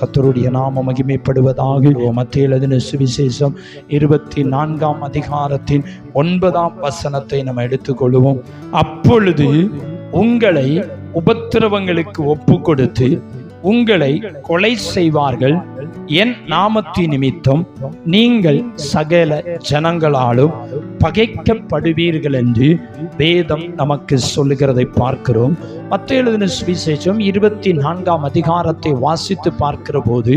கத்தருடைய நாம மகிமைப்படுவதாக. மத்திய எழுதின சுவிசேஷம் இருபத்தி நான்காம் அதிகாரத்தின் ஒன்பதாம் வசனத்தை நம்ம எடுத்துக்கொள்வோம். அப்பொழுது உங்களை உபத்திரவங்களுக்கு ஒப்பு கொடுத்து உங்களை கொலை செய்வார்கள். என் நாமத்தின் நிமித்தம் நீங்கள் சகல ஜனங்களாலும் பகைக்கப்படுவீர்கள் என்று வேதம் நமக்கு சொல்லுகிறதை பார்க்கிறோம். மத்த எழுதின சுவிசேஷம் இருபத்தி நான்காம் அதிகாரத்தை வாசித்து பார்க்கிற போது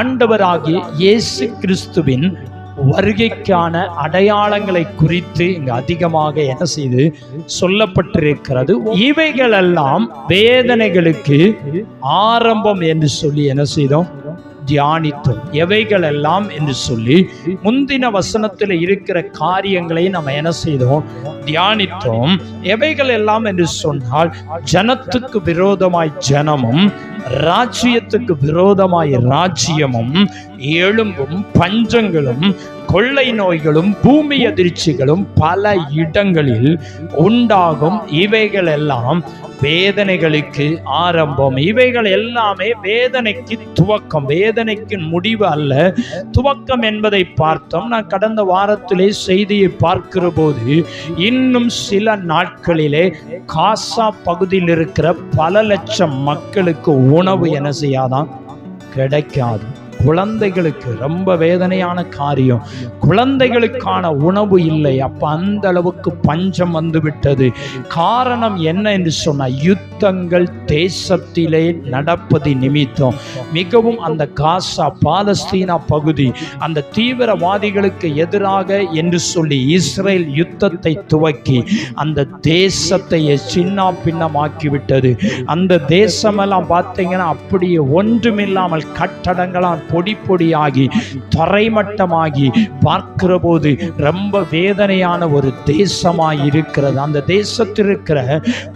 ஆண்டவராகிய இயேசு கிறிஸ்துவின் வருகைக்கான அடையாளங்களை குறித்து இங்கு அதிகமாக என்ன செய்து சொல்லப்பட்டிருக்கிறது. இவைகளெல்லாம் வேதனைகளுக்கு ஆரம்பம் என்று சொல்லி என்ன செய்தோம்? தியானித்தோம். எவைகள் எல்லாம் என்று சொல்லி முந்தின வசனத்தில் இருக்கிற காரியங்களை நம்ம என்ன செய்தோம்? தியானித்தோம். எவைகள் எல்லாம் என்று சொன்னால் ஜனத்துக்கு விரோதமாய் ஜனமும் ராஜ்யத்துக்கு விரோதமாய் ராஜ்யமும் எழும்பும் பஞ்சங்களும் கொள்ளை நோய்களும் பூமி அதிர்ச்சிகளும் பல இடங்களில் உண்டாகும். இவைகள் எல்லாம் வேதனைகளுக்கு ஆரம்பம். இவைகள் எல்லாமே வேதனைக்கு துவக்கம். வேதனைக்கு முடிவு அல்ல. துவக்கம் என்பதை பார்த்தோம். நான் கடந்த வாரத்திலே செய்தியை பார்க்கிற போது இன்னும் சில நாட்களிலே காசா பகுதியில் இருக்கிற பல லட்சம் மக்களுக்கு உணவு என செய்யாதான்? கிடைக்காது. குழந்தைகளுக்கு ரொம்ப வேதனையான காரியம். குழந்தைகளுக்கான உணவு இல்லை. அப்போ அந்த அளவுக்கு பஞ்சம் வந்து விட்டது காரணம் என்ன என்று சொன்னால் யுத்தங்கள் தேசத்திலே நடப்பது நிமித்தம். மிகவும் அந்த காசா பாலஸ்தீனா பகுதி அந்த தீவிரவாதிகளுக்கு எதிராக என்று சொல்லி இஸ்ரேல் யுத்தத்தை துவக்கி அந்த தேசத்தை சின்ன பின்னமாக்கிவிட்டது. அந்த தேசமெல்லாம் பார்த்தீங்கன்னா அப்படியே ஒன்றுமில்லாமல் கட்டடங்களால் பொடி பொடியாகி தரைமட்டமாகி பார்க்கிற போது ரொம்ப வேதனையான ஒரு தேசமாய் இருக்கிறது அந்த தேசத்தில்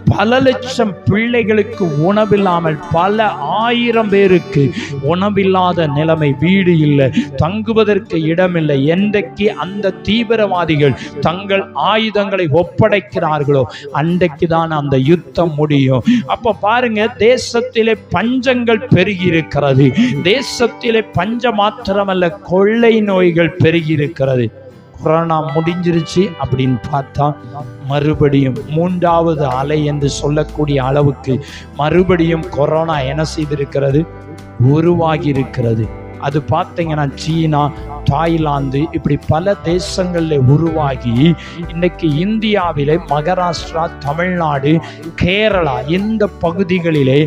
பல லட்சம் பிள்ளைகளுக்கு உணவில்லாமல் பல ஆயிரம் பேருக்கு உணவில்லாத நிலைமை வீடு இல்லை தங்குவதற்கு இடமில்லை. என்றைக்கு அந்த தீவிரவாதிகள் தங்கள் ஆயுதங்களை ஒப்படைக்கிறார்களோ அன்றைக்கு தான் அந்த யுத்தம் முடியும். அப்போ பாருங்க தேசத்திலே பஞ்சங்கள் பெருகி இருக்கிறது. தேசத்திலே பஞ்சம் மாத்திரமல்ல கொள்ளை நோய்கள் பெருகி இருக்கிறது கொரோனா முடிஞ்சிருச்சு அப்படின்னு பார்த்தா மறுபடியும் மூன்றாவது அலை என்று சொல்லக்கூடிய அளவுக்கு மறுபடியும் கொரோனா என்ன செய்திருக்கிறது? உருவாகி இருக்கிறது அது பார்த்தீங்கன்னா சீனா தாய்லாந்து இப்படி பல தேசங்களில் உருவாகி இன்னைக்கு இந்தியாவிலே மகாராஷ்டிரா தமிழ்நாடு கேரளா இந்த பகுதிகளிலே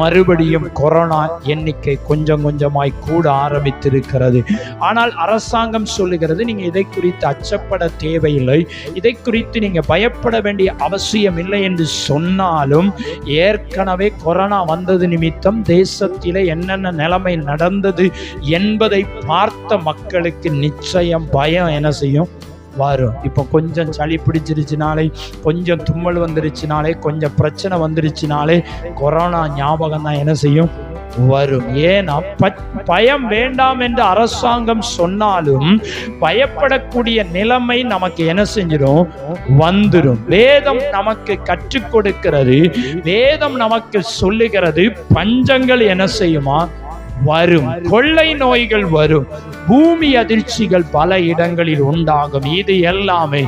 மறுபடியும் கொரோனா எண்ணிக்கை கொஞ்சம் கொஞ்சமாய் கூட ஆரம்பித்திருக்கிறது. ஆனால் அரசாங்கம் சொல்லுகிறது நீங்கள் இதை குறித்து அச்சப்பட தேவையில்லை. இதை குறித்து நீங்கள் பயப்பட வேண்டிய அவசியம் இல்லை என்று சொன்னாலும் ஏற்கனவே கொரோனா வந்தது நிமித்தம் தேசத்திலே என்னென்ன நிலைமை நடந்தது என்பதை பார்த்த மக்களுக்கு நிச்சயம் பயம் என்ன செய்யும்? வரும். இப்போ கொஞ்சம் சளி பிடிச்சிருச்சுனாலே கொஞ்சம் தும்மல் வந்துருச்சுனாலே கொஞ்சம் பிரச்சனை வந்துருச்சுனாலே கொரோனா ஞாபகம் தான் என்ன செய்யும்? வரும். ஏன்னா பயம் வேண்டாம் என்று அரசாங்கம் சொன்னாலும் பயப்படக்கூடிய நிலைமை நமக்கு என்ன செஞ்சிடும் வந்துடும் வேதம் நமக்கு கற்றுக் கொடுக்கிறது. வேதம் நமக்கு சொல்லுகிறது பஞ்சங்கள் என்ன செய்யுமா? வரும். கொள்ளை நோய்கள் வரும். பூமி அதிர்ச்சிகள் பல இடங்களில் உண்டாகும். இது எல்லாமே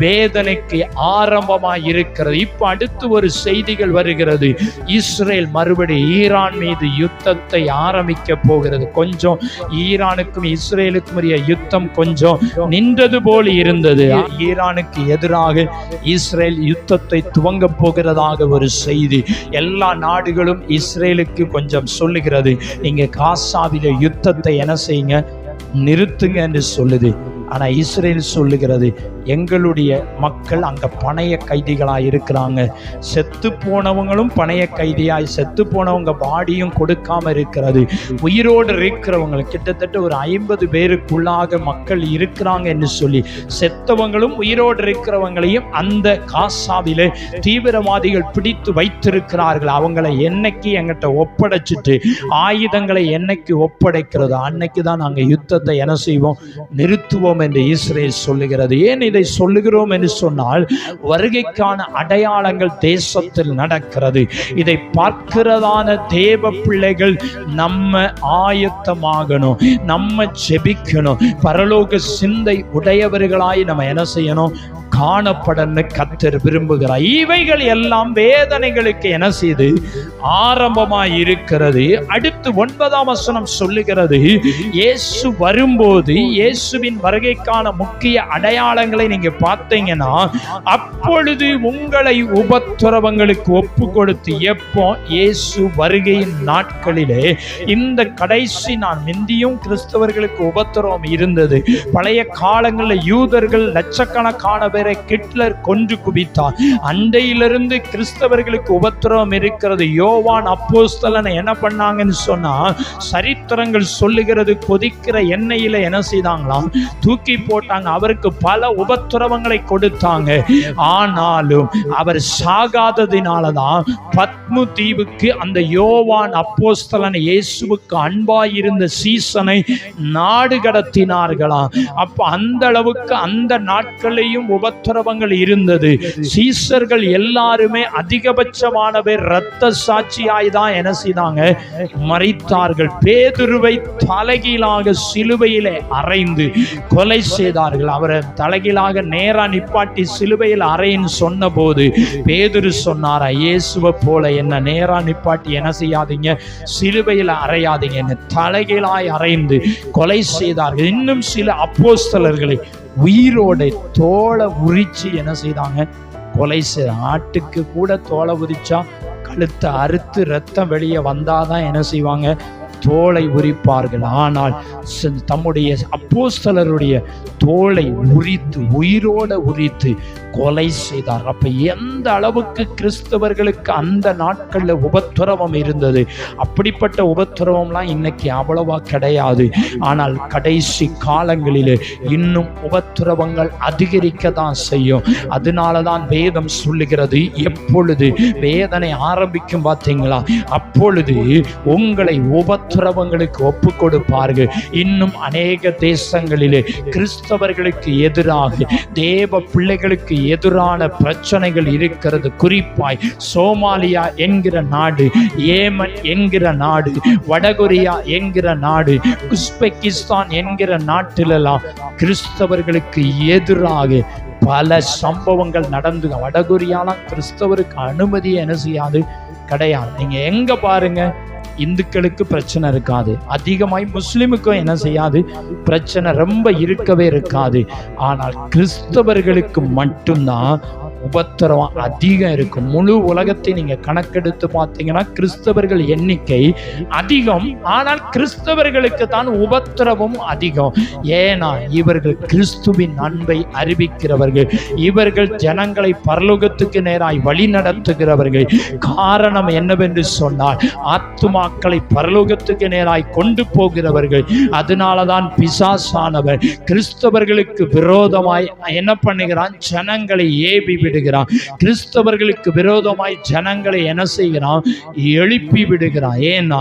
வேதனைக்கு ஆரம்பமாய் இருக்கிறது. இப்போ அடுத்து ஒரு செய்திகள் வருகிறது. இஸ்ரேல் மறுபடி ஈரான் மீது யுத்தத்தை ஆரம்பிக்க போகிறது. கொஞ்சம் ஈரானுக்கும் இஸ்ரேலுக்கும் உரிய யுத்தம் கொஞ்சம் நின்றது போல் இருந்தது. ஈரானுக்கு எதிராக இஸ்ரேல் யுத்தத்தை துவங்க போகிறதாக ஒரு செய்தி. எல்லா நாடுகளும் இஸ்ரேலுக்கு கொஞ்சம் சொல்லுகிறது. நீங்க காசாவில யுத்தத்தை என்ன செய்யுங்க? நிறுத்துங்க என்று சொல்லுது. ஆனால் இஸ்ரேல் சொல்லுகிறது எங்களுடைய மக்கள் அங்கே பணைய கைதிகளாக இருக்கிறாங்க. செத்து போனவங்களும் பணைய கைதியாய் செத்து போனவங்க பாடியும் கொடுக்காம இருக்கிறது. உயிரோடு இருக்கிறவங்க கிட்டத்தட்ட ஒரு ஐம்பது பேருக்குள்ளாக மக்கள் இருக்கிறாங்க என்று சொல்லி செத்தவங்களும் உயிரோடு இருக்கிறவங்களையும் அந்த காசாவிலே தீவிரவாதிகள் பிடித்து வைத்திருக்கிறார்கள். அவங்களை என்னைக்கு எங்கிட்ட ஒப்படைச்சிட்டு ஆயுதங்களை என்னைக்கு ஒப்படைக்கிறதோ அன்னைக்கு தான் நாங்கள் யுத்தத்தை என்ன செய்வோம்? நிறுத்துவோம் பார்க்கிறோம் என்று இஸ்ரேல் சொல்லுகிறது. ஏன் இதை சொல்லுகிறோம் என்று சொன்னால் வருகைக்கான அடையாளங்கள் தேசத்தில் நடக்கிறது. இதை பார்க்கிறதான தேவ பிள்ளைகள் நம்ம ஆயத்தமாகணும் நம்ம செபிக்கணும் பரலோக சிந்தை உடையவர்களாய் நம்ம என்ன செய்யணும்? காணப்படன்னு கத்தர் விரும்புகிறார். இவைகள் எல்லாம் வேதனைகளுக்கு என்ன செய்து? ஆரம்பமாய் இருக்கிறது. அடுத்து ஒன்பதாம் வசனம் சொல்லுகிறது. இயேசு வரும்போது இயேசுவின் வருகை வருகைக்கான முக்கிய அடையாளங்களை நீங்க பார்த்தீங்கன்னா அப்பொழுது உங்களை உபத்திரவங்களுக்கு ஒப்பு கொடுத்து எப்போ? இயேசு வருகையின் நாட்களிலே. இந்த கடைசி நான் முந்தியும் கிறிஸ்தவர்களுக்கு உபத்திரவம் இருந்தது. பழைய காலங்களில் யூதர்கள் லட்சக்கணக்கான பேரை கிட்லர் கொன்று குவித்தார். அண்டையிலிருந்து கிறிஸ்தவர்களுக்கு உபத்திரவம் இருக்கிறது. யோவான் அப்போஸ்தலனை என்ன பண்ணாங்கன்னு சொன்னா சரித்திரங்கள் சொல்லுகிறது கொதிக்கிற எண்ணெயில என்ன செய்தாங்களாம்? தூக்கி போட்டாங்க. அவருக்கு பல உபத்திரவங்களை கொடுத்தாங்க. ஆனாலும் அவர் சாகாததினால தான் பத்மு தீவுக்கு அந்த யோவான் அப்போஸ்தலன் இயேசுவுக்கு அன்பாயிருந்த சீசனை நாடு கடத்தினார்களாம் அப்போ அந்த அளவுக்கு அந்த நாட்களையும் உபத்திரவங்கள் இருந்தது. சீசர்கள் எல்லாருமே அதிகபட்சமான இரத்த சாட்சியாய் தான் என்ன செய்தாங்க? மறைத்தார்கள் பேதுருவை தலைகீழாக சிலுவையிலே அறைந்து கொலை செய்தார்கள். அவரை தலைகீழாக நேரா நிப்பாட்டி சிலுவையில் அறைன்னு சொன்னபோது பேதுரு சொன்னாரா இயேசுவை போல என்ன நேரா நிப்பாட்டி என்ன செய்யாதீங்க? சிலுவையில் அறையாதீங்க. என்ன தலைகீழாய் அறைந்து கொலை செய்தார்கள். இன்னும் சில அப்போஸ்தலர்களை உயிரோட தோலை உரிச்சு என்ன செய்தாங்க? கொலை செய்த ஆட்டுக்கு கூட தோலை உரிச்சா கழுத்தை அறுத்து ரத்தம் வெளியே வந்தாதான் என்ன செய்வாங்க? தோலை உரிப்பார்கள். ஆனால் தம்முடைய அப்போஸ்தலருடைய தோலை உரித்து உயிரோட உரித்து கொலை செய்தார். அப்ப எந்த அளவுக்கு கிறிஸ்தவர்களுக்கு அந்த நாட்கள்ல உபத்துரவம் இருந்தது? அப்படிப்பட்ட உபத்துரவம்லாம் இன்னைக்கு அவ்வளவா கிடையாது. ஆனால் கடைசி காலங்களிலே இன்னும் உபத்துரவங்கள் அதிகரிக்க தான் செய்யும். அதனால தான் வேதம் சொல்லுகிறது எப்பொழுது வேதனை ஆரம்பிக்கும் பார்த்தீங்களா? அப்பொழுது உங்களை உபத்திரவங்களுக்கு ஒப்பு கொடுப்பார்கள் இன்னும் அநேக தேசங்களிலே கிறிஸ்தவர்களுக்கு எதிராக தேவ பிள்ளைகளுக்கு எதிரான பிரச்சனைகள் இருக்கிறது. குறிப்பாய் சோமாலியா என்கிற நாடு ஏமன் என்கிற நாடு வடகொரியா என்கிற நாடு உஸ்பெகிஸ்தான் என்கிற நாட்டிலெல்லாம் கிறிஸ்தவர்களுக்கு எதிராக பல சம்பவங்கள் நடந்து. வடகொரியாலாம் கிறிஸ்தவருக்கு அனுமதி என்ன செய்யாது கிடையாது. நீங்கள் எங்கே பாருங்கள் இந்துக்களுக்கு பிரச்சனை இருக்காது. அதிகமாய் முஸ்லிமுக்கும் என்ன செய்யாது? பிரச்சனை ரொம்ப இருக்கவே இருக்காது. ஆனால் கிறிஸ்தவர்களுக்கு மட்டும்தான் உபத்திரவம் அதிகம் இருக்கும் முழு உலகத்தை நீங்க கணக்கெடுத்து பார்த்தீங்கன்னா கிறிஸ்தவர்கள் எண்ணிக்கை அதிகம். ஆனால் கிறிஸ்தவர்களுக்கு தான் உபத்திரவம் அதிகம். ஏன்னா இவர்கள் கிறிஸ்துவின் அன்பை அறிவிக்கிறவர்கள். இவர்கள் ஜனங்களை பரலோகத்துக்கு நேராய் வழி நடத்துகிறவர்கள். காரணம் என்னவென்று சொன்னால் ஆத்துமாக்களை பரலோகத்துக்கு நேராய் கொண்டு போகிறவர்கள். அதனாலதான் பிசாசானவர் கிறிஸ்தவர்களுக்கு விரோதமாய் என்ன பண்ணுகிறான்? ஜனங்களை ஏவி விடுகிறான். கிறிஸ்தவர்களுக்கு விரோதமாய் ஜனங்களை என்ன செய்கிறான்? எழுப்பி விடுகிறான். ஏன்னா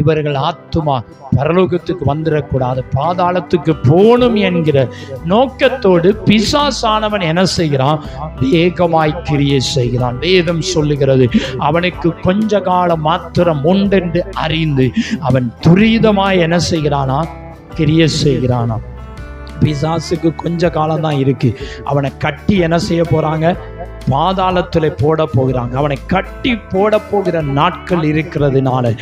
இவர்கள் ஆத்துமா பரலோகத்துக்கு வந்துடக்கூடாது பாதாளத்துக்கு போகணும் என்கிற நோக்கத்தோடு பிசாசானவன் என்ன செய்கிறான்? வேகமாய் கிரியை செய்கிறான். வேதம் சொல்லுகிறது அவனுக்கு கொஞ்ச காலம் மாத்திரம் உண்டென்று அறிந்து அவன் துரிதமாய் என்ன செய்கிறானா? கிரியை செய்கிறானா. பிசாசுக்கு கொஞ்ச காலம் தான் இருக்கு. அவனை கட்டி என்ன செய்ய போறாங்க? பாதாளத்தில் போட போகிறாங்க. அவனை கட்டி போட போகிற நாட்கள் இருக்கிறதுனால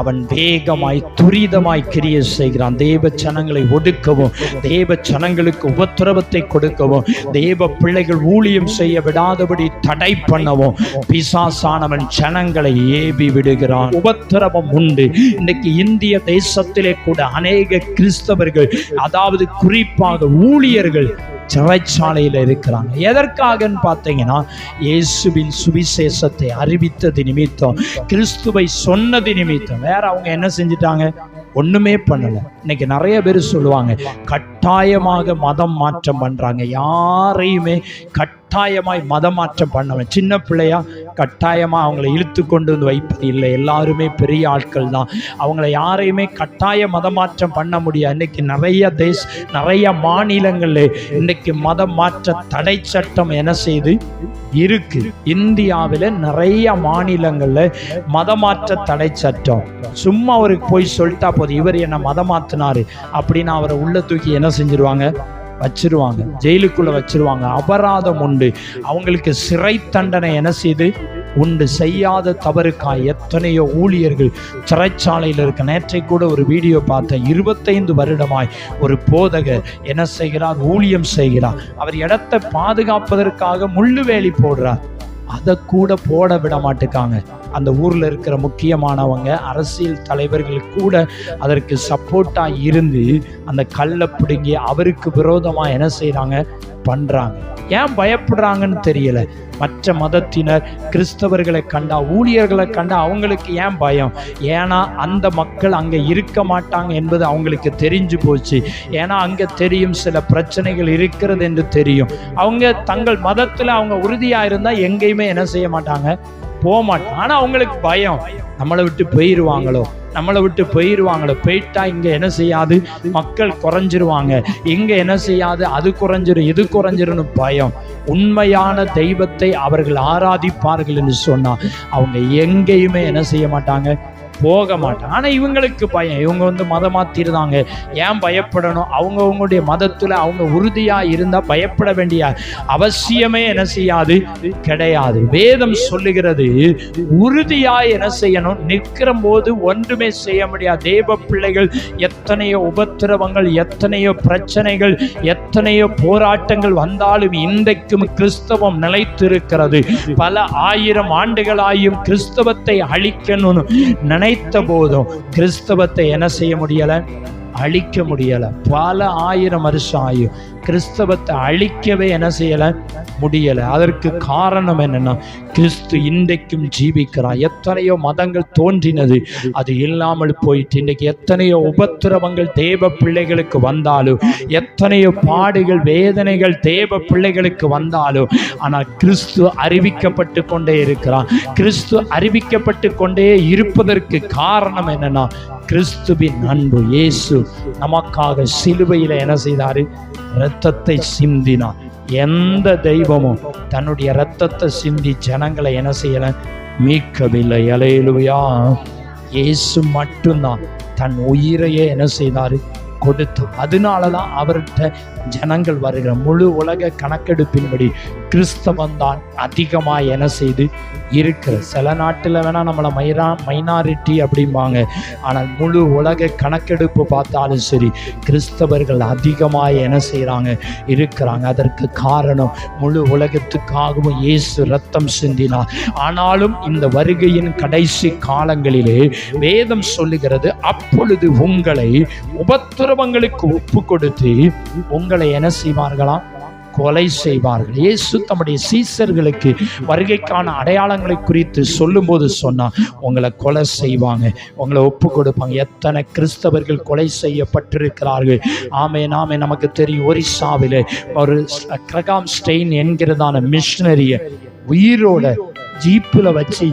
அவன் வேகமாய் துரிதமாய் கிரிய செய்கிறான். தேவ ஜனங்களை ஒடுக்கவும் தேவ ஜனங்களுக்கு உபத்திரவத்தை கொடுக்கவும் தேவ பிள்ளைகள் ஊழியம் செய்ய விடாதபடி தடை பண்ணவும் பிசாசானவன் ஜனங்களை ஏவி விடுகிறான். உபத்திரவம் உண்டு. இன்னைக்கு இந்திய தேசத்திலே கூட அநேக கிறிஸ்தவர்கள் அதாவது குறிப்பாக ஊழியர்கள் சிறைச்சாலையில் இருக்கிறாங்க. எதற்காகன்னு பார்த்தீங்கன்னா இயேசுவின் சுவிசேஷத்தை அறிவித்தது நிமித்தம் கிறிஸ்துவை சொன்னது நிமித்தம். வேற அவங்க என்ன செஞ்சிட்டாங்க? ஒண்ணுமே பண்ணல. இன்னைக்கு நிறைய பேர் சொல்லுவாங்க கட்டாயமாக மதம் மாற்றம் பண்றாங்க. யாரையுமே கட்டாயமாய் மதம் மாற்றம் பண்ணவன் சின்ன பிள்ளையா கட்டாயமாக அவங்களை இழுத்து கொண்டு வந்து வைப்பது இல்லை. எல்லாருமே பெரிய ஆட்கள் தான் அவங்கள யாரையுமே கட்டாய மதமாற்றம் பண்ண முடியாது. இன்னைக்கு நிறைய தேஸ் நிறைய மாநிலங்களில் இன்றைக்கு மதம் மாற்ற தடை சட்டம் என்ன செய்து? இருக்கு. இந்தியாவில் நிறைய மாநிலங்களில் மதமாற்ற தடை சட்டம். சும்மா அவருக்கு போய் சொல்லிட்டா போதும். இவர் என்னை மதம் அப்படின்னு அவரை உள்ள தூக்கி என்ன செஞ்சிருவாங்க? வச்சிருவாங்க. ஜெயிலுக்குள்ள வச்சிருவாங்க. அபராதம் உண்டு. அவங்களுக்கு சிறை தண்டனை என்ன செய்து? உண்டு. செய்யாத தவறுக்காய் எத்தனையோ ஊழியர்கள் சிறைச்சாலையில் இருக்க. நேற்றை கூட ஒரு வீடியோ பார்த்தேன். இருபத்தைந்து வருடமாய் ஒரு போதகர் என்ன செய்கிறார்? ஊழியம் செய்கிறார். அவர் இடத்தை பாதுகாப்பதற்காக முள்ளுவேலி போடுறார். அதை கூட போட விட மாட்டுக்காங்க. அந்த ஊரில் இருக்கிற முக்கியமானவங்க அரசியல் தலைவர்கள் கூட அதற்கு சப்போர்ட்டாக இருந்து அந்த கல்லை பிடுங்கி அவருக்கு விரோதமாக என்ன செய்கிறாங்க பண்ணுறாங்க ஏன் பயப்படுறாங்கன்னு தெரியல. மற்ற மதத்தினர் கிறிஸ்தவர்களை கண்டா ஊழியர்களை கண்டா அவங்களுக்கு ஏன் பயம்? ஏன்னா அந்த மக்கள் அங்கே இருக்க மாட்டாங்க என்பது அவங்களுக்கு தெரிஞ்சு போச்சு. ஏன்னா அங்கே தெரியும் சில பிரச்சனைகள் இருக்கிறது என்று தெரியும். அவங்க தங்கள் மதத்தில் அவங்க உறுதியாக இருந்தால் எங்கேயுமே என்ன செய்ய மாட்டாங்க? போக ஆனால் அவங்களுக்கு பயம். நம்மளை விட்டு போயிடுவாங்களோ நம்மளை விட்டு போயிடுவாங்களோ போயிட்டா இங்கே என்ன செய்யாது? மக்கள் குறைஞ்சிருவாங்க. இங்கே என்ன செய்யாது? அது குறைஞ்சிரும் இது குறைஞ்சிரும்னு பயம். உண்மையான தெய்வத்தை அவர்கள் ஆராதிப்பார்கள் என்று சொன்னால் அவங்க எங்கேயுமே என்ன செய்ய மாட்டாங்க? போக மாட்டான் ஆனால் இவங்களுக்கு பயம். இவங்க வந்து மதம் மாற்றிருந்தாங்க ஏன் பயப்படணும்? அவங்கவுங்களுடைய மதத்தில் அவங்க உறுதியாக இருந்தால் பயப்பட வேண்டிய அவசியமே என்ன செய்யாது? கிடையாது. வேதம் சொல்லுகிறது உறுதியாக என்ன செய்யணும்? நிற்கிற போது ஒன்றுமே செய்ய முடியாது. தேவ பிள்ளைகள் எத்தனையோ உபத்திரவங்கள் எத்தனையோ பிரச்சனைகள் எத்தனையோ போராட்டங்கள் வந்தாலும் இன்றைக்கும் கிறிஸ்தவம் நிலைத்திருக்கிறது. பல ஆயிரம் ஆண்டுகளாயும் கிறிஸ்தவத்தை அழிக்கணும்னு நினைத்த போதும் கிறிஸ்தவத்தை என்ன செய்ய முடியல? அழிக்க முடியல. பல ஆயிரம் வருஷம் ஆயும் கிறிஸ்தவத்தை அழிக்கவே என்ன செய்யலை? முடியலை. அதற்கு காரணம் என்னன்னா கிறிஸ்து இன்றைக்கும் ஜீவிக்கிறார். எத்தனையோ மதங்கள் தோன்றினது. அது இல்லாமல் போயிட்டு இன்றைக்கு எத்தனையோ உபத்திரவங்கள் தேவ பிள்ளைகளுக்கு வந்தாலும் எத்தனையோ பாடுகள் வேதனைகள் தேவ பிள்ளைகளுக்கு வந்தாலும் ஆனால் கிறிஸ்து அறிவிக்கப்பட்டு கொண்டே இருக்கிறார். கிறிஸ்து அறிவிக்கப்பட்டு கொண்டே இருப்பதற்கு காரணம் என்னென்னா கிறிஸ்துவின் அன்பு. இயேசு நமக்காக சிலுவையில் என்ன செய்தார்? இரத்தத்தை சிந்தினான். எந்த தெய்வமும் தன்னுடைய இரத்தத்தை சிந்தி ஜனங்களை என்ன செய்யல? மீட்கவில்லை. இலையிலுவையா இயேசு மட்டும்தான் தன் உயிரையே என்ன செய்தாரு? கொடுத்து அதனால தான் அவர்கிட்ட ஜனங்கள் வருகிற முழு உலக கணக்கெடுப்பின்படி கிறிஸ்தவம் தான் அதிகமாக என்ன செய்து இருக்கிற. சில நாட்டில் வேணால் நம்மளை மைரா மைனாரிட்டி அப்படிம்பாங்க. ஆனால் முழு உலக கணக்கெடுப்பு பார்த்தாலும் சரி கிறிஸ்தவர்கள் அதிகமாக என்ன செய்கிறாங்க இருக்கிறாங்க. அதற்கு காரணம் முழு உலகத்துக்காகவும் இயேசு ரத்தம் சிந்தினார். ஆனாலும் இந்த வருகையின் கடைசி காலங்களிலே வேதம் சொல்லுகிறது அப்பொழுது உங்களை உபத்திரவங்களுக்கு ஒப்பு கொடுத்து உங்கள் என்ன செய்வார்களாம்? கொலை செய்வார்கள். இயேசு தம்முடைய சீசர்களுக்கு வருகைக்கான அடையாளங்களை குறித்து சொல்லும்போது சொன்னால் உங்களை கொலை செய்வாங்க உங்களை ஒப்பு கொடுப்பாங்க. எத்தனை கிறிஸ்தவர்கள் கொலை செய்யப்பட்டிருக்கிறார்கள். ஆமே நாமே நமக்கு தெரியும் ஒரிசாவில் ஒரு கிரகாம் ஸ்டெயின் என்கிறதான மிஷினரியை உயிரோட ஜீப்பில் வச்சு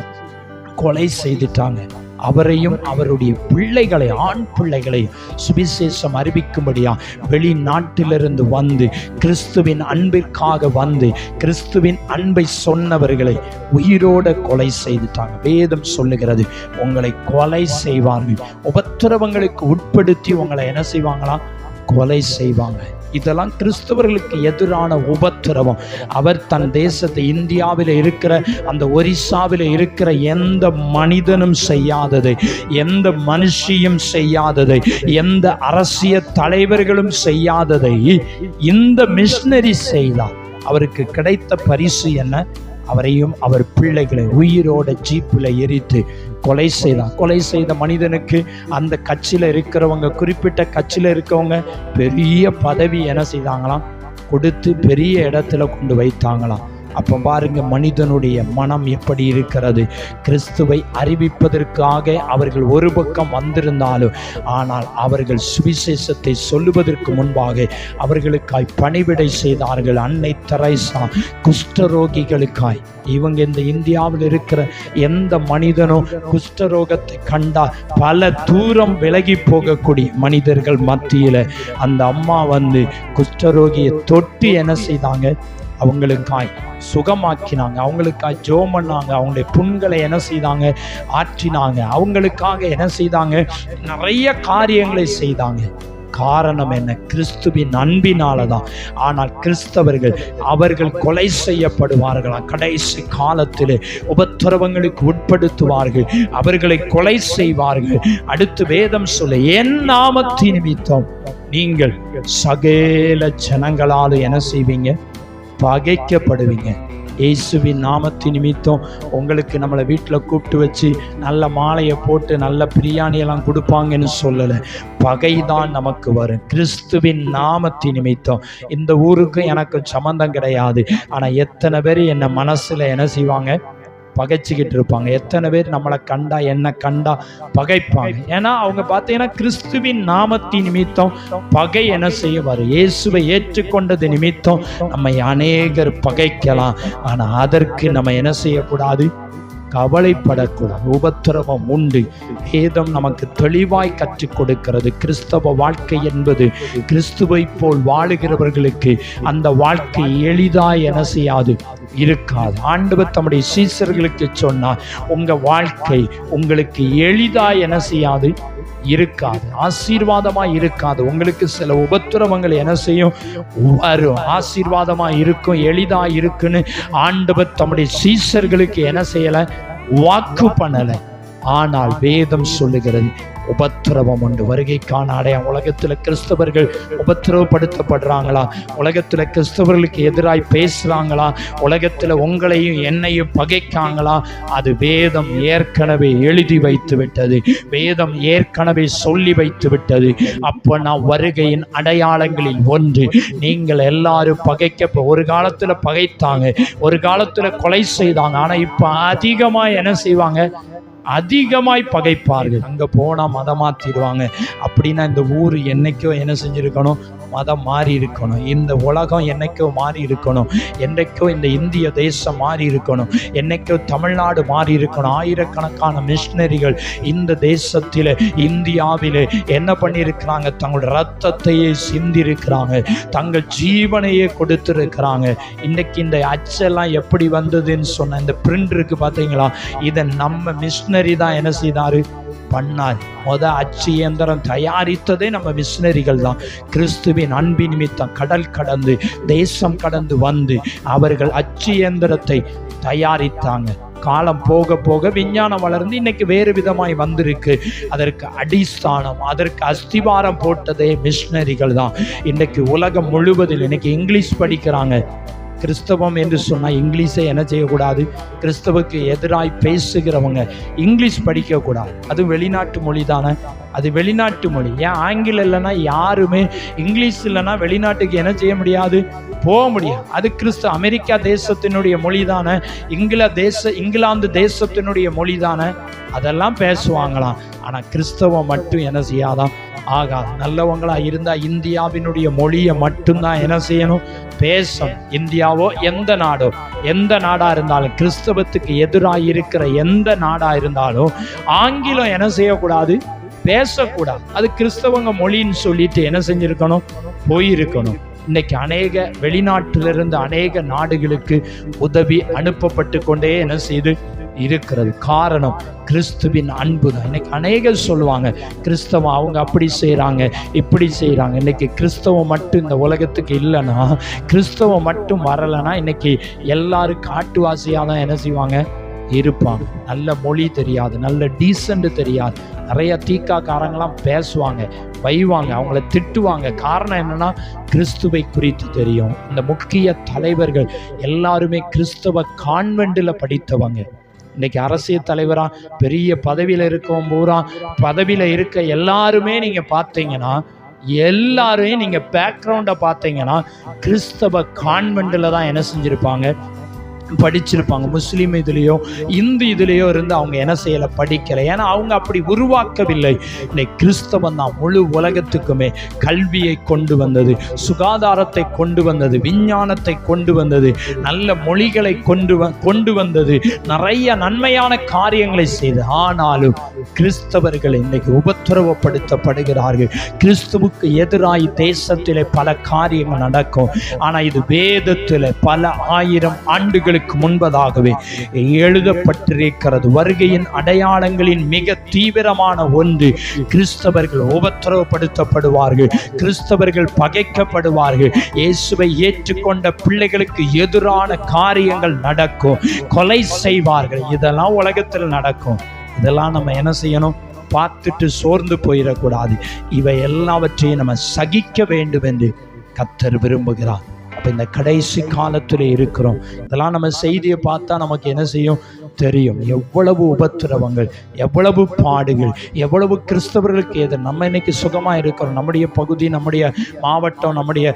கொலை செய்துட்டாங்க. அவரையும் அவருடைய பிள்ளைகளை ஆண் பிள்ளைகளை சுவிசேஷம் அறிவிக்கும்படியா வெளிநாட்டிலிருந்து வந்து கிறிஸ்துவின் அன்பிற்காக வந்து கிறிஸ்துவின் அன்பை சொன்னவர்களை உயிரோட கொலை செய்துட்டாங்க. வேதம் சொல்லுகிறது உங்களை கொலை செய்வார்கள். உபத்திரவங்களுக்கு உட்படுத்தி உங்களை என்ன செய்வாங்களா? கொலை செய்வாங்க. இதெல்லாம் கிறிஸ்தவர்களுக்கு எதிரான உபத்திரவம். அவர் தன் தேசத்தை இந்தியாவில் இருக்கிற அந்த ஒரிசாவில் இருக்கிற எந்த மனிதனும் செய்யாததை எந்த மனுஷியும் செய்யாததை எந்த அரசியல் தலைவர்களும் செய்யாததை இந்த மிஷினரி செய்தார் அவருக்கு கிடைத்த பரிசு என்ன? அவரையும் அவர் பிள்ளைகளை உயிரோட ஜீப்பில் எரித்து கொலை செய்தான். கொலை செய்த மனிதனுக்கு அந்த கட்சியில் இருக்கிறவங்க குறிப்பிட்ட கட்சியில் இருக்கவங்க பெரிய பதவி என்ன செய்தாங்களாம். கொடுத்து பெரிய இடத்துல கொண்டு வைத்தாங்களாம். அப்போ பாருங்க மனிதனுடைய மனம் எப்படி இருக்கிறது? கிறிஸ்துவை அறிவிப்பதற்காக அவர்கள் ஒரு பக்கம் வந்திருந்தாலும் ஆனால் அவர்கள் சுவிசேஷத்தை சொல்லுவதற்கு முன்பாக அவர்களுக்காய் பணிவிடை செய்தார்கள். அன்னை தரைசா குஷ்டரோகிகளுக்காய். இவங்க இந்த இந்தியாவில் இருக்கிற எந்த மனிதனும் குஷ்டரோகத்தை கண்டா பல தூரம் விலகி போகக்கூடிய மனிதர்கள் மத்தியில் அந்த அம்மா வந்து குஷ்டரோகியை தொட்டு என்ன செய்தாங்க? அவங்களுக்காய் சுகமாக்கினாங்க. அவங்களுக்காய் ஜோம் பண்ணாங்க. அவங்களுடைய புண்களை என்ன செய்தாங்க? ஆற்றினாங்க. அவங்களுக்காக என்ன செய்தாங்க? நிறைய காரியங்களை செய்தாங்க. காரணம் என்ன? கிறிஸ்துவின் அன்பினால தான் ஆனால் கிறிஸ்தவர்கள் அவர்கள் கொலை செய்யப்படுவார்களா? கடைசி காலத்தில் உபத்திரவங்களுக்கு உட்படுத்துவார்கள். அவர்களை கொலை செய்வார்கள். அடுத்து வேதம் சொல்ல என் நாமத்தின் நிமித்தம் நீங்கள் சகேல ஜனங்களால் என்ன செய்வீங்க? பகைக்கப்படுவீங்க. இயேசுவின் நாமத்து நிமித்தம் உங்களுக்கு நம்மளை வீட்டில் கூப்பிட்டு வச்சு நல்ல மாலையை போட்டு நல்ல பிரியாணியெல்லாம் கொடுப்பாங்கன்னு சொல்லலை. பகைதான் நமக்கு வரும். கிறிஸ்துவின் நாமத்து நிமித்தம். இந்த ஊருக்கு எனக்கு சம்மந்தம் கிடையாது. ஆனால் எத்தனை பேர் என்னை மனசில் என்ன செய்வாங்க? பகைச்சிக்கிட்டு இருப்பாங்க எத்தனை பேர் நம்மளை கண்டா என்ன கண்டா பகைப்பாங்க. ஏன்னா அவங்க பார்த்தீங்கன்னா கிறிஸ்துவின் நாமத்தின் நிமித்தம் பகை என்ன செய்வார்? இயேசுவை ஏற்றுக்கொண்டது நிமித்தம் நம்மை அநேகர் பகைக்கலாம். ஆனால் அதற்கு நம்ம என்ன செய்யக்கூடாது? கவலைப்படக்கூடாது. உபத்திரவம் உண்டு. வேதம் நமக்கு தெளிவாய் கற்றுக் கொடுக்கிறது கிறிஸ்தவ வாழ்க்கை என்பது கிறிஸ்துவை போல் வாழுகிறவர்களுக்கு அந்த வாழ்க்கை எளிதாய் என செய்யாது இருக்காது. ஆண்டவர் தம்முடைய சீசர்களுக்கு சொன்னார் உங்க வாழ்க்கை உங்களுக்கு எளிதாய் என செய்யாது இருக்காது ஆசீர்வாதமா இருக்காது. உங்களுக்கு சில உபத்திரவங்கள் என்ன செய்யும்? வரும். ஆசீர்வாதமாக இருக்கும் எளிதா இருக்குன்னு ஆண்டவர் தம்முடைய சீசர்களுக்கு என்ன செய்யலை? வாக்கு பண்ணலை. ஆனால் வேதம் சொல்லுகிறது உபத்திரவம் உண்டு. வருகைக்கான அடையாளம் உலகத்தில் கிறிஸ்தவர்கள் உபத்திரவப்படுத்தப்படுறாங்களா? உலகத்தில் கிறிஸ்தவர்களுக்கு எதிராய் பேசுகிறாங்களா உலகத்தில் உங்களையும் என்னையும் பகைக்காங்களா? அது வேதம் ஏற்கனவே எழுதி வைத்து விட்டது வேதம் ஏற்கனவே சொல்லி வைத்து விட்டது அப்போ நான் வருகையின் அடையாளங்களில் ஒன்று நீங்கள் எல்லாரும் பகைக்க ஒரு காலத்தில் பகைத்தாங்க ஒரு காலத்தில் கொலை செய்தாங்க. ஆனால் இப்போ அதிகமாக என்ன செய்வாங்க? அதிகமாய் பகைப்பார்கள். அங்கே போனால் மதம் மாற்றிடுவாங்க அப்படின்னா இந்த ஊர் என்னைக்கோ என்ன செஞ்சுருக்கணும்? மதம் மாறி இருக்கணும் இந்த உலகம் என்னைக்கோ மாறி இருக்கணும் என்றைக்கோ இந்த இந்திய தேசம் மாறி இருக்கணும் என்னைக்கோ தமிழ்நாடு மாறி இருக்கணும் ஆயிரக்கணக்கான மிஷினரிகள் இந்த தேசத்தில் இந்தியாவில் என்ன பண்ணியிருக்கிறாங்க? தங்களோட ரத்தத்தையே சிந்திருக்கிறாங்க. தங்கள் ஜீவனையே கொடுத்துருக்கிறாங்க. இன்னைக்கு இந்த அச்செல்லாம் எப்படி வந்ததுன்னு சொன்ன இந்த பிரிண்ட் இருக்கு பார்த்தீங்களா இதை நம்ம மிஷினரி தான் என்ன செய்தாரு? பண்ணார் மொத அச்சு இயந்திரம் தயாரித்ததே நம்ம மிஷினரிகள் தான். கிறிஸ்துவின் அன்பின் நிமித்தம் கடல் கடந்து தேசம் கடந்து வந்து அவர்கள் அச்சு இயந்திரத்தை தயாரித்தாங்க. காலம் போக போக விஞ்ஞானம் வளர்ந்து இன்னைக்கு வேறு விதமாய் வந்திருக்கு. அதற்கு அடிஸ்தானம் அதற்கு அஸ்திவாரம் போட்டதே மிஷினரிகள் தான். இன்னைக்கு உலகம் முழுவதில் இன்னைக்கு இங்கிலீஷ் படிக்கிறாங்க. கிறிஸ்தவம் என்று சொன்னால் இங்கிலீஷை என்ன செய்யக்கூடாது? கிறிஸ்தவுக்கு எதிராய் பேசுகிறவங்க இங்கிலீஷ் படிக்கக்கூடாது. அது வெளிநாட்டு மொழி தானே? அது வெளிநாட்டு மொழி. ஏன் ஆங்கிலம் இல்லைன்னா யாருமே இங்கிலீஷ் இல்லைன்னா வெளிநாட்டுக்கு என்ன செய்ய முடியாது? போக முடியாது. அது கிறிஸ்து அமெரிக்கா தேசத்தினுடைய மொழி தானே இங்கில தேச இங்கிலாந்து தேசத்தினுடைய மொழி தானே அதெல்லாம் பேசுவாங்களாம். ஆனால் கிறிஸ்தவம் மட்டும் என்ன செய்யாதான் ஆகாது. நல்லவங்களா இருந்தால் இந்தியாவினுடைய மொழியை மட்டும்தான் என்ன செய்யணும்? பேசும் இந்தியாவோ எந்த நாடோ எந்த நாடா இருந்தாலும் கிறிஸ்தவத்துக்கு எதிராக இருக்கிற எந்த நாடா இருந்தாலும் ஆங்கிலம் என்ன செய்யக்கூடாது? பேசக்கூடாது. அது கிறிஸ்தவங்க மொழின்னு சொல்லிட்டு என்ன செஞ்சிருக்கணும்? போயிருக்கணும். இன்னைக்கு அநேக வெளிநாட்டிலிருந்து அநேக நாடுகளுக்கு உதவி அனுப்பப்பட்டு கொண்டே என்ன செய்து இருக்கிறது. காரணம் கிறிஸ்துவின் அன்பு தான். இன்னைக்கு அநேகர் சொல்லுவாங்க கிறிஸ்தவம் அவங்க அப்படி செய்கிறாங்க இப்படி செய்கிறாங்க இன்னைக்கு கிறிஸ்தவம் மட்டும் இந்த உலகத்துக்கு இல்லைன்னா கிறிஸ்தவம் மட்டும் வரலைன்னா இன்னைக்கு எல்லாரும் காட்டுவாசியாக தான் என்ன செய்வாங்க? இருப்பாங்க. நல்ல மொழி தெரியாது நல்ல டீசண்ட் தெரியாது. நிறைய தீக்காக்காரங்களாம் பேசுவாங்க வைவாங்க அவங்கள திட்டுவாங்க. காரணம் என்னன்னா கிறிஸ்துவை குறித்து தெரியும். இந்த முக்கிய தலைவர்கள் எல்லாருமே கிறிஸ்தவ கான்வென்ட்டில் படித்தவங்க. இன்னைக்கு அரசியல் தலைவராக பெரிய பதவியில் இருக்கவும் பூரா பதவியில் இருக்க எல்லாருமே நீங்கள் பார்த்தீங்கன்னா எல்லாரையும் நீங்கள் பேக்ரவுண்டை பார்த்தீங்கன்னா கிறிஸ்தவ கான்வெண்ட்டில் தான் என்ன செஞ்சுருப்பாங்க? படிச்சிருப்பாங்க. முஸ்லீம் இதுலேயோ இந்து இதுலேயோ இருந்து அவங்க என்ன செய்யலை? படிக்கலை. ஏன்னா அவங்க அப்படி உருவாக்கவில்லை. இன்னைக்கு கிறிஸ்தவம் தான் முழு உலகத்துக்குமே கல்வியை கொண்டு வந்தது சுகாதாரத்தை கொண்டு வந்தது விஞ்ஞானத்தை கொண்டு வந்தது நல்ல மொழிகளை கொண்டு வ கொண்டு வந்தது நிறைய நன்மையான காரியங்களை செய்து. ஆனாலும் கிறிஸ்தவர்கள் இன்னைக்கு உபத்திரவப்படுத்தப்படுகிறார்கள். கிறிஸ்துவுக்கு எதிராய் தேசத்திலே பல காரியங்கள் நடக்கும். ஆனால் இது வேதத்தில் பல ஆயிரம் ஆண்டுகளுக்கு முன்பதாகவே எழுதப்பட்டிருக்கிறது. வருகையின் அடையாளங்களின் மிக தீவிரமான ஒன்று கிறிஸ்தவர்கள் உபத்திரவப்படுத்தப்படுவார்கள் கிறிஸ்தவர்கள் பகைக்கப்படுவார்கள். இயேசுவை ஏற்றுக்கொண்ட பிள்ளைகளுக்கு எதிரான காரியங்கள் நடக்கும் கொலை செய்வார்கள். இதெல்லாம் உலகத்தில் நடக்கும். இதெல்லாம் நம்ம என்ன செய்யணும்? பார்த்துட்டு சோர்ந்து போயிடக்கூடாது. இவை எல்லாவற்றையும் நம்ம சகிக்க வேண்டும் என்று கத்தர் விரும்புகிறார். இந்த கடைசி காலத்தில் இருக்கிறோம். இதெல்லாம் நம்ம செய்தியை பார்த்தா நமக்கு என்ன செய்யும்? தெரியும். எவ்வளவு உபத்திரவங்கள் எவ்வளவு பாடுகள் எவ்வளவு கிறிஸ்தவர்களுக்கு எது நம்ம இன்னைக்கு சுகமாக இருக்கிறோம். நம்முடைய பகுதி நம்முடைய மாவட்டம் நம்முடைய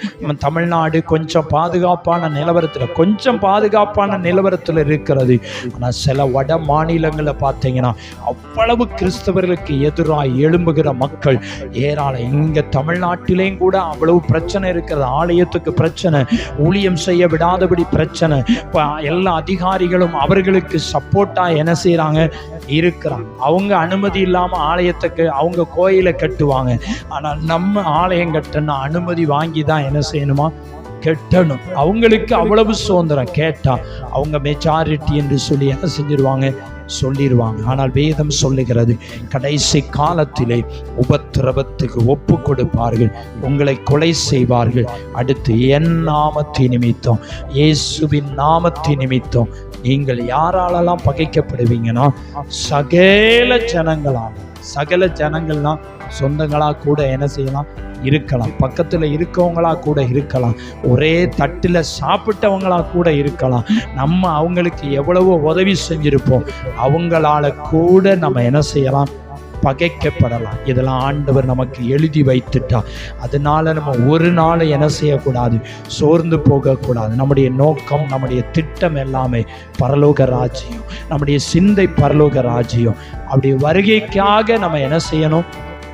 தமிழ்நாடு கொஞ்சம் பாதுகாப்பான நிலவரத்தில் கொஞ்சம் பாதுகாப்பான நிலவரத்தில் இருக்கிறது. ஆனால் சில வட மாநிலங்களில் பார்த்தீங்கன்னா அவ்வளவு கிறிஸ்தவர்களுக்கு எதிராக எழும்புகிற மக்கள் ஏராளம். இங்கே தமிழ்நாட்டிலேயும் கூட அவ்வளவு பிரச்சனை இருக்கிறது. ஆலயத்துக்கு பிரச்சனை ஊழியம் செய்ய விடாதபடி பிரச்சனை. இப்போ எல்லா அதிகாரிகளும் அவர்களுக்கு சப் சப்போர்ட்டாக என்ன செய்கிறாங்க இருக்கிறாங்க. அவங்க அனுமதி இல்லாமல் ஆலயத்துக்கு அவங்க கோயிலை கட்டுவாங்க. ஆனால் நம்ம ஆலயம் கட்டணும்னா அனுமதி வாங்கி தான் என்ன செய்யணுமா? கெட்டணும். அவங்களுக்கு அவ்வளவு சுதந்திரம். கேட்டால் அவங்க மெஜாரிட்டி என்று சொல்லி என்ன செஞ்சிருவாங்க? சொல்லிடுவாங்க. ஆனால் வேதம் சொல்லுகிறது கடைசி காலத்திலே உபத்திரவத்துக்கு ஒப்பு கொடுப்பார்கள் உங்களை கொலை செய்வார்கள். அடுத்து என் நாமத்தை நிமித்தம் இயேசுவின் நாமத்தை நிமித்தம் நீங்கள் யாராலெல்லாம் பகைக்கப்படுவீங்கன்னா சகேல ஜனங்களால் சகல ஜனங்கள்லாம் சொந்தங்களாக கூட என்ன செய்யலாம்? இருக்கலாம். பக்கத்தில் இருக்கவங்களா கூட இருக்கலாம். ஒரே தட்டில் சாப்பிட்டவங்களா கூட இருக்கலாம். நம்ம அவங்களுக்கு எவ்வளவோ உதவி செஞ்சுருப்போம். அவங்களால கூட நம்ம என்ன செய்யலாம்? பகைக்கப்படலாம். இதெல்லாம் ஆண்டவர் நமக்கு எழுதி வைத்துட்டா அதனால நம்ம ஒரு நாள் என்ன செய்யக்கூடாது? சோர்ந்து போகக்கூடாது. நம்முடைய நோக்கம் நம்முடைய திட்டம் எல்லாமே பரலோக ராஜ்யம். நம்முடைய சிந்தை பரலோக ராஜ்யம். அப்படி வருகைக்காக நம்ம என்ன செய்யணும்?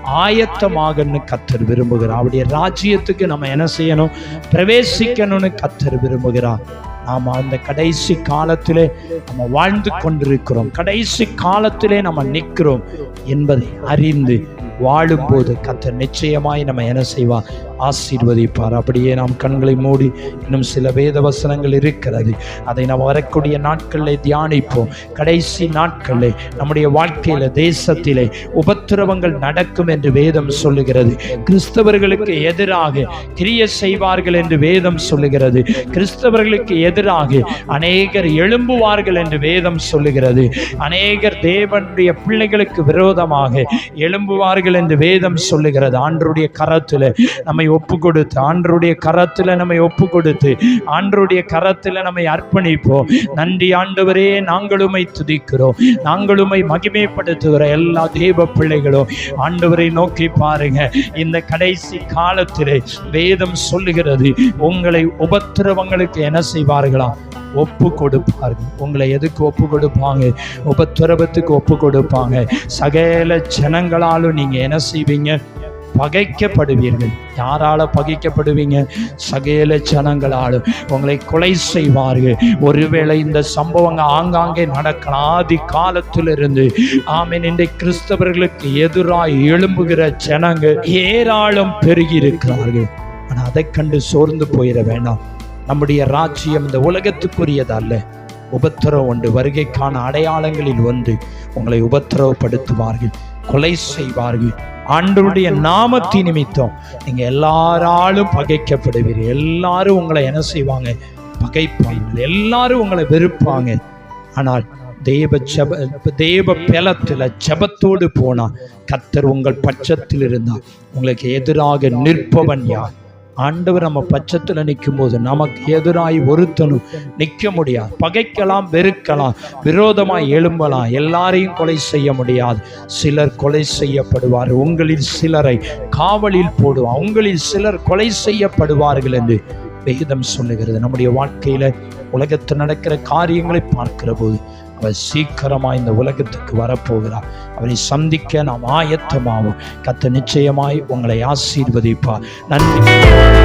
ஆயத்தமாகன்னு கத்தர் விரும்புகிறார். அவருடைய ராஜ்யத்துக்கு நம்ம என்ன செய்யணும்? பிரவேசிக்கணும்னு கத்தர் விரும்புகிறார். நாம் அந்த கடைசி காலத்திலே நம்ம வாழ்ந்து கொண்டிருக்கிறோம். கடைசி காலத்திலே நம்ம நிற்கிறோம் என்பதை அறிந்து வாழும்போது கத்த நிச்சயமாய் நம்ம என்ன செய்வார்? ஆசீர்வதிப்பார். அப்படியே நாம் கண்களை மூடி இன்னும் சில வேத வசனங்கள் இருக்கிறது. அதை நாம் வரக்கூடிய நாட்களில் தியானிப்போம். கடைசி நாட்களில் நம்முடைய வாழ்க்கையில் தேசத்திலே உபத்திரவங்கள் நடக்கும் என்று வேதம் சொல்லுகிறது. கிறிஸ்தவர்களுக்கு எதிராக கிரிய செய்வார்கள் என்று வேதம் சொல்லுகிறது. கிறிஸ்தவர்களுக்கு எதிராக அநேகர் எழும்புவார்கள் என்று வேதம் சொல்லுகிறது. அநேகர் தேவனுடைய பிள்ளைகளுக்கு விரோதமாக எழும்புவார்கள் என்று வேதம் சொல்லுகிறது. ஆண்டருடைய கரத்தில் நம்மை ஒப்பு கொடுத்து ஆண்டருடைய கரத்தில் நம்மை ஒப்பு கொடுத்து ஆண்டருடைய கரத்தில் நம்மை அர்ப்பணிப்போம். நன்றி ஆண்டவரே நாங்களுமை துதிக்கிறோம். நாங்களுமை மகிமைப்படுத்துகிற எல்லா தெய்வ பிள்ளைகளும் ஆண்டவரை நோக்கி பாருங்க. இந்த கடைசி காலத்திலே வேதம் சொல்லுகிறது உங்களை உபத்திரவங்களுக்கு என்ன செய்வார்களாம் ஒப்பு கொடுப்பார்கள் உங்களை எதுக்கு ஒப்பு கொடுப்பாங்க உபத்திரவத்துக்கு ஒப்பு கொடுப்பாங்க சகல ஜனங்களாலும் நீங்கள் என்ன செய்வீங்க? பகைக்கப்படுவீர்கள். யாரால பகைக்கப்படுவீங்க? சகேல ஜனங்களாலும் உங்களை கொலை செய்வார்கள். ஒருவேளை இந்த சம்பவங்கள் ஆங்காங்கே நடக்கலாம் ஆதி காலத்திலிருந்து ஆமீன். இன்றை கிறிஸ்தவர்களுக்கு எதிராக எழும்புகிற ஜனங்கள் ஏராளம் பெருகி இருக்கிறார்கள் ஆனால் அதை கண்டு சோர்ந்து போயிட வேண்டாம். நம்முடைய ராஜ்யம் இந்த உலகத்துக்குரியதல்ல உபத்திரவம் உண்டு. வருகைக்கான அடையாளங்களில் வந்து உங்களை உபத்திரவப்படுத்துவார்கள். கொலை செய்வார்கள். ஆண்டவருடைய நாமத்தி நிமித்தம். நீங்கள் எல்லாராலும் பகைக்கப்படுவீர்கள் எல்லாரும் உங்களை என்ன செய்வாங்க? பகைப்பாங்க எல்லாரும் உங்களை வெறுப்பாங்க. ஆனால் தேவ ஜப தேவ பலத்தில் ஜபத்தோடு போனால் கத்தர் உங்கள் பட்சத்தில் இருந்தால் உங்களுக்கு எதிராக நிற்பவன் யார்? ஆண்டவர் நம்ம பட்சத்தில் நிற்கும் போது நமக்கு எதிராய் ஒருத்தனும் நிற்க முடியாது. பகைக்கலாம் வெறுக்கலாம் விரோதமாக எழும்பலாம். எல்லாரையும் கொலை செய்ய முடியாது. சிலர் கொலை செய்யப்படுவார். உங்களில் சிலரை காவலில் போடுவார் உங்களில் சிலர் கொலை செய்யப்படுவார்கள் என்று வேதம் சொல்லுகிறது. நம்முடைய வாழ்க்கையில் உலகத்தில் நடக்கிற காரியங்களை பார்க்கிற போது அவர் சீக்கிரமா இந்த உலகத்துக்கு வரப்போகிறார். அவரை சந்திக்க நாம் ஆயத்தமாகும் கத்த நிச்சயமாய் உங்களை ஆசீர்வதிப்பார். நன்றி.